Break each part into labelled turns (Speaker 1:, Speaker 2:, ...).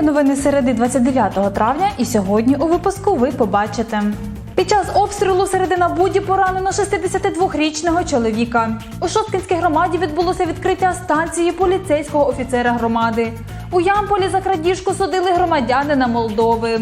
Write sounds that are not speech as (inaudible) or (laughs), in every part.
Speaker 1: є новини середи 29 травня, і сьогодні у випуску ви побачите. Під час обстрілу середи на буді поранено 62-річного чоловіка. У Шосткинській громаді відбулося відкриття станції поліцейського офіцера громади. У Ямполі за крадіжку судили громадянина Молдови.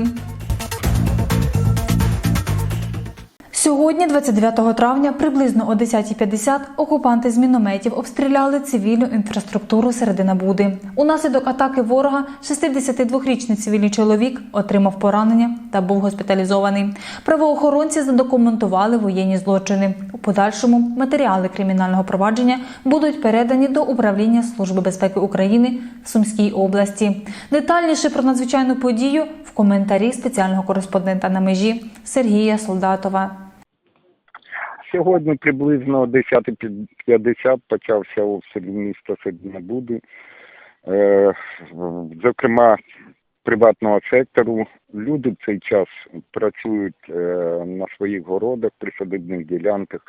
Speaker 1: Сьогодні, 29 травня, приблизно о 10.50 окупанти з мінометів обстріляли цивільну інфраструктуру середина Буди. Унаслідок атаки ворога 62-річний цивільний чоловік отримав поранення та був госпіталізований. Правоохоронці задокументували воєнні злочини. У подальшому матеріали кримінального провадження будуть передані до управління Служби безпеки України в Сумській області. Детальніше про надзвичайну подію в коментарі спеціального кореспондента на межі Сергія Солдатова.
Speaker 2: Сьогодні приблизно о 10.50 почався обстріл міста Середнобуди. Е, зокрема, приватного сектору. Люди в цей час працюють е, на своїх городах, присадибних ділянках.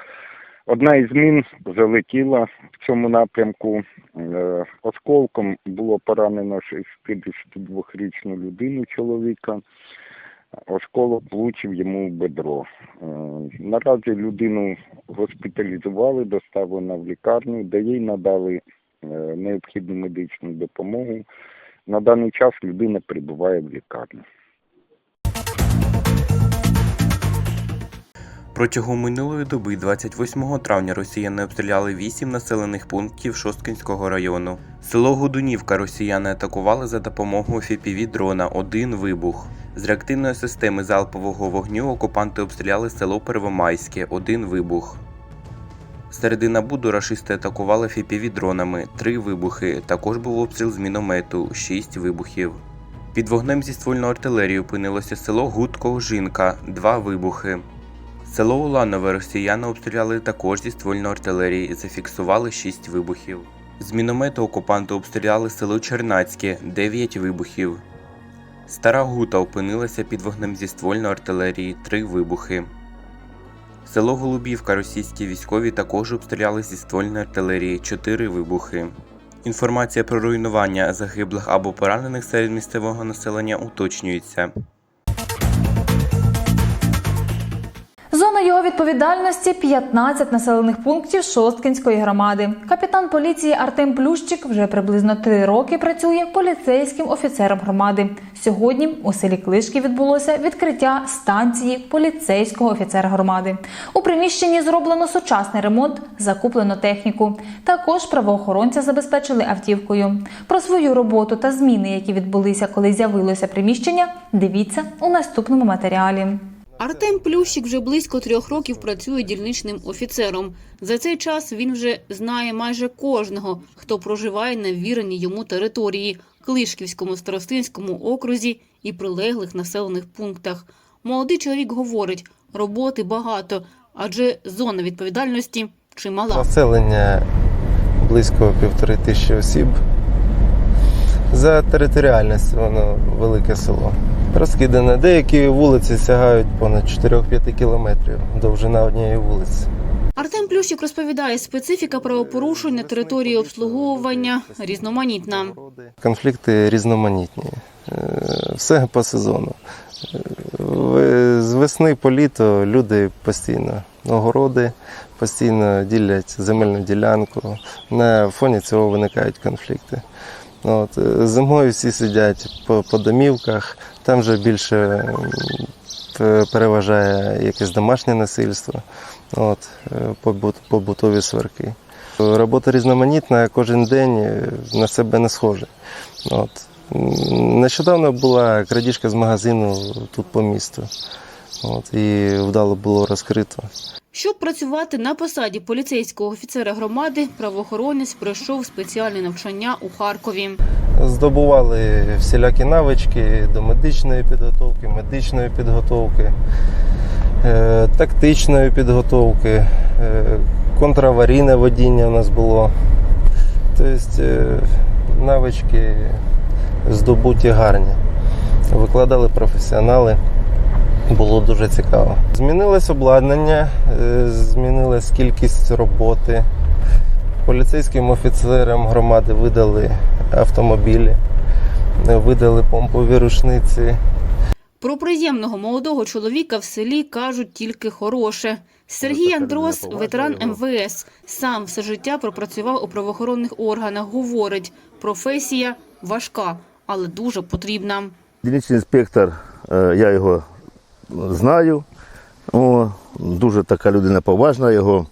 Speaker 2: Одна із мін залетіла в цьому напрямку. Е, осколком було поранено 62-річну людину чоловіка. Осколок влучив йому в бедро. Е, Наразі людину госпіталізували, доставлено в лікарню, де їй надали е, необхідну медичну допомогу. На даний час людина перебуває в лікарні.
Speaker 3: Протягом минулої доби, 28 травня, росіяни обстріляли 8 населених пунктів Шосткинського району. Село Годунівка росіяни атакували за допомогою fpv дрона один вибух. З реактивної системи залпового вогню окупанти обстріляли село Первомайське один вибух. Середина Буду рашисти атакували fpv дронами три вибухи. Також був обстріл з міномету 6 вибухів. Під вогнем зі ствольної артилерії опинилося село Гудко Жінка, два вибухи. Село Уланове росіяни обстріляли також зі ствольної артилерії, зафіксували 6 вибухів. З міномету окупанти обстріляли село Чернацьке 9 вибухів. Стара Гута опинилася під вогнем зі ствольної артилерії 3 вибухи. Село Голубівка російські військові також обстріляли зі ствольної артилерії 4 вибухи. Інформація про руйнування загиблих або поранених серед місцевого населення уточнюється.
Speaker 1: Відповідальності 15 населених пунктів Шосткинської громади. Капітан поліції Артем Плющик вже приблизно три роки працює поліцейським офіцером громади. Сьогодні у селі Клишки відбулося відкриття станції поліцейського офіцера громади. У приміщенні зроблено сучасний ремонт, закуплено техніку. Також правоохоронця забезпечили автівкою. Про свою роботу та зміни, які відбулися, коли з'явилося приміщення, дивіться у наступному матеріалі.
Speaker 4: Артем Плющик вже близько трьох років працює дільничним офіцером. За цей час він вже знає майже кожного, хто проживає на ввіреній йому території Клишківському старостинському окрузі і прилеглих населених пунктах. Молодий чоловік говорить, роботи багато, адже зона відповідальності чимала.
Speaker 5: Населення близько півтори тисячі осіб. За територіальністю воно велике село. Розкидане. Деякі вулиці сягають понад 4-5 кілометрів довжина однієї вулиці.
Speaker 4: Артем Плющик розповідає, специфіка правопорушень на території обслуговування різноманітна.
Speaker 5: Конфлікти різноманітні. Е, Все по сезону. Е, З весни по літо люди постійно огороди, постійно ділять земельну ділянку. На фоні цього виникають конфлікти. От, е, зимою всі сидять по, по домівках, там вже більше переважає якесь домашнє насильство, от, е, побут, побутові сварки. Робота різноманітна, кожен день е, на себе не схоже. От. Нещодавно була крадіжка з магазину тут по місту. От, і вдало було розкрито.
Speaker 4: Щоб працювати на посаді поліцейського офіцера громади, правоохоронець пройшов спеціальне навчання у Харкові.
Speaker 5: Здобували всілякі навички до медичної підготовки, медичної підготовки, е, тактичної підготовки, е, контраварійне водіння у нас було. Тобто е, навички здобуті гарні. Викладали професіонали. Було дуже цікаво. Змінилось обладнання, е, змінилась кількість роботи. Поліцейським офіцерам громади видали автомобілі. видали помпові рушниці.
Speaker 4: Про приємного молодого чоловіка в селі кажуть тільки хороше. Сергій Андрос, ветеран МВС, сам все життя пропрацював у правоохоронних органах. Говорить, професія важка, але дуже потрібна.
Speaker 6: Дільничний інспектор, е, я його знаю. О, дуже така людина поважна, його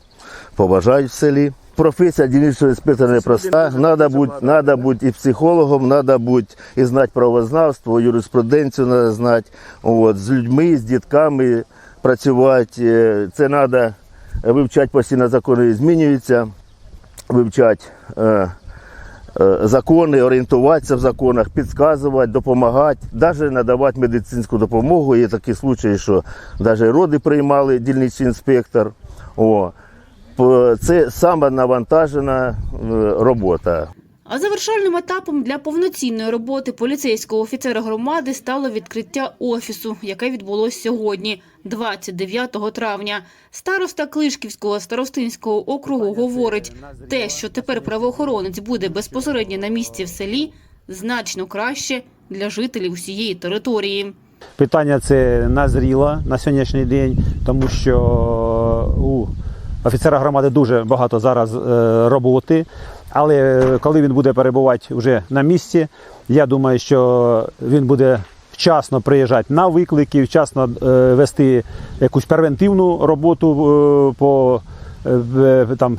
Speaker 6: поважають в селі. Професія дільничного інспектора непроста. Надо бути, надо бути і психологом, треба бути і знати правознавство, юриспруденцію треба знати. От, з людьми, з дітками працювати. Е, Це треба вивчати постійно закони змінюються, вивчати. Е, закони, орієнтуватися в законах, підказувати, допомагати, навіть надавати медицинську допомогу. Є такі случаї, що навіть роди приймали дільничний інспектор. О, це саме навантажена е, робота.
Speaker 4: А завершальним етапом для повноцінної роботи поліцейського офіцера громади стало відкриття офісу, яке відбулось сьогодні, 29 травня. Староста Клишківського старостинського округу говорить, те, що тепер правоохоронець буде безпосередньо на місці в селі, значно краще для жителів усієї території.
Speaker 7: Питання це назріло на сьогоднішній день, тому що у офіцера громади дуже багато зараз е, роботи. Але коли він буде перебувати вже на місці, я думаю, що він буде вчасно приїжджати на виклики, вчасно е, вести якусь превентивну роботу е, по е, там,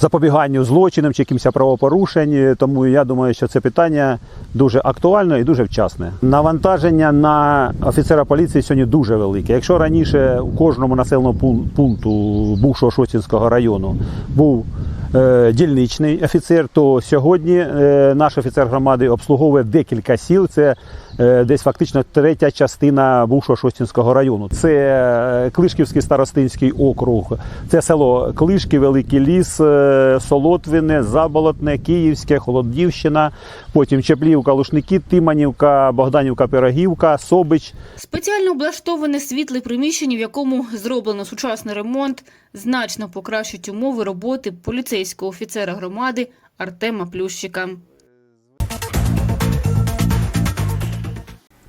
Speaker 7: запобіганню злочинам чи якимось правопорушень. Тому я думаю, що це питання дуже актуальне і дуже вчасне. Навантаження на офіцера поліції сьогодні дуже велике. Якщо раніше у кожному населеному пункту бувшого Шостінського району був дільничний офіцер, то сьогодні наш офіцер громади обслуговує декілька сіл. Це десь фактично третя частина бувшого Шостінського району. Це е, Клишківський старостинський округ, це село Клишки, Великий Ліс, е, Солотвине, Заболотне, Київське, Холодівщина, потім Чеплівка, Лушники, Тиманівка, Богданівка, Пирогівка, Собич.
Speaker 4: Спеціально облаштоване світле приміщення, в якому зроблено сучасний ремонт, значно покращить умови роботи поліцейського офіцера громади Артема Плющика.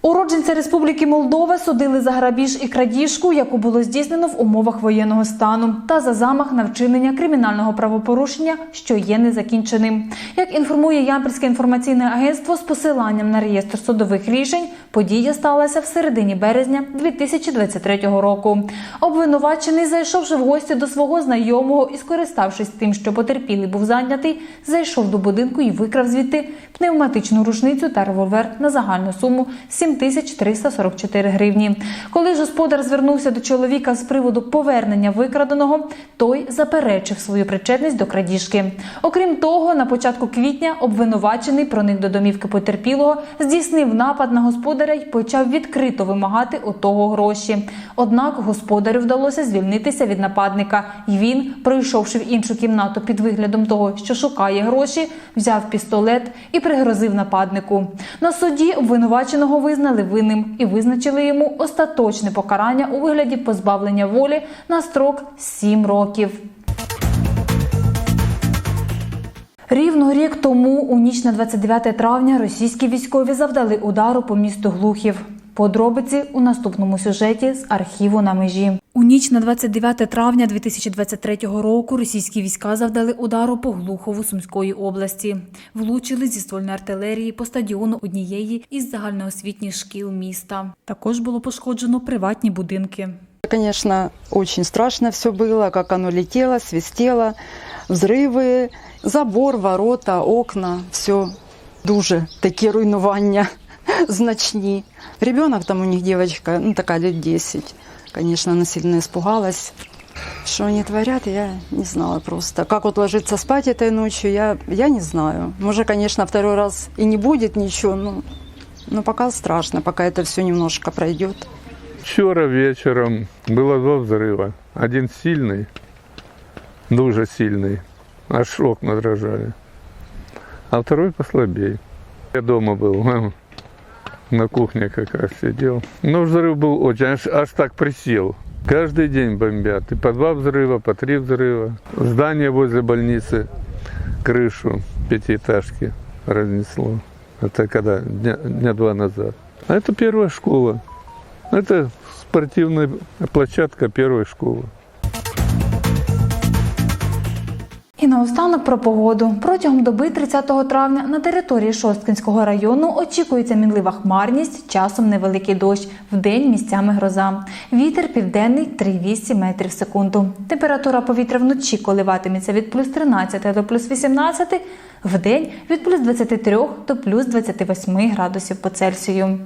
Speaker 1: Уродженця Республіки Молдова судили за грабіж і крадіжку, яку було здійснено в умовах воєнного стану, та за замах на вчинення кримінального правопорушення, що є незакінченим. Як інформує Ямпільське інформаційне агентство з посиланням на реєстр судових рішень, подія сталася в середині березня 2023 року. Обвинувачений, зайшовши в гості до свого знайомого і скориставшись тим, що потерпілий був зайнятий, зайшов до будинку і викрав звідти пневматичну рушницю та револьвер на загальну суму 7344 гривні. Коли ж господар звернувся до чоловіка з приводу повернення викраденого, той заперечив свою причетність до крадіжки. Окрім того, на початку квітня обвинувачений проник до домівки потерпілого, здійснив напад на господаря й почав відкрито вимагати у того гроші. Однак господарю вдалося звільнитися від нападника, і він, пройшовши в іншу кімнату під виглядом того, що шукає гроші, взяв пістолет і пригрозив нападнику. На суді обвинуваченого визнали винним і визначили йому остаточне покарання у вигляді позбавлення волі на строк 7 років. Рівно рік тому, у ніч на 29 травня, російські військові завдали удару по місту Глухів. Подробиці у наступному сюжеті з архіву на межі. У ніч на 29 травня 2023 року російські війська завдали удару по Глухову Сумської області. Влучили зі ствольної артилерії по стадіону однієї із загальноосвітніх шкіл міста. Також було пошкоджено приватні будинки.
Speaker 8: Конечно, очень страшно все было, как оно летело, свистело, взрывы, Забор, ворота, окна, все дуже такі руйнування (laughs) значні. Ребенок там у них девочка, ну такая лет 10, конечно, она сильно испугалась. Что они творят, я не знала просто. Как вот ложиться спать этой ночью, я, я не знаю. Может, конечно, второй раз и не будет ничего, но, но пока страшно, пока это все немножко пройдет.
Speaker 9: Вчора вечором було два взрива. Один сильний, дуже сильний, аж окна дрожали. А второй послабее. Я дома был, (laughs) на кухне как раз сидел. Но взрыв был очень, аж, аж так присел. Каждый день бомбят. И по два взрыва, по три взрыва. Здание возле больницы, крышу пятиэтажки разнесло. Это когда дня, дня два назад. А это первая школа. Это спортивная площадка первой школы.
Speaker 1: І наостанок про погоду. Протягом доби 30 травня на території Шосткинського району очікується мінлива хмарність, часом невеликий дощ, вдень місцями гроза. Вітер південний 3,8 метрів в секунду. Температура повітря вночі коливатиметься від плюс 13 до плюс 18, вдень від плюс 23 до плюс 28 градусів по Цельсію.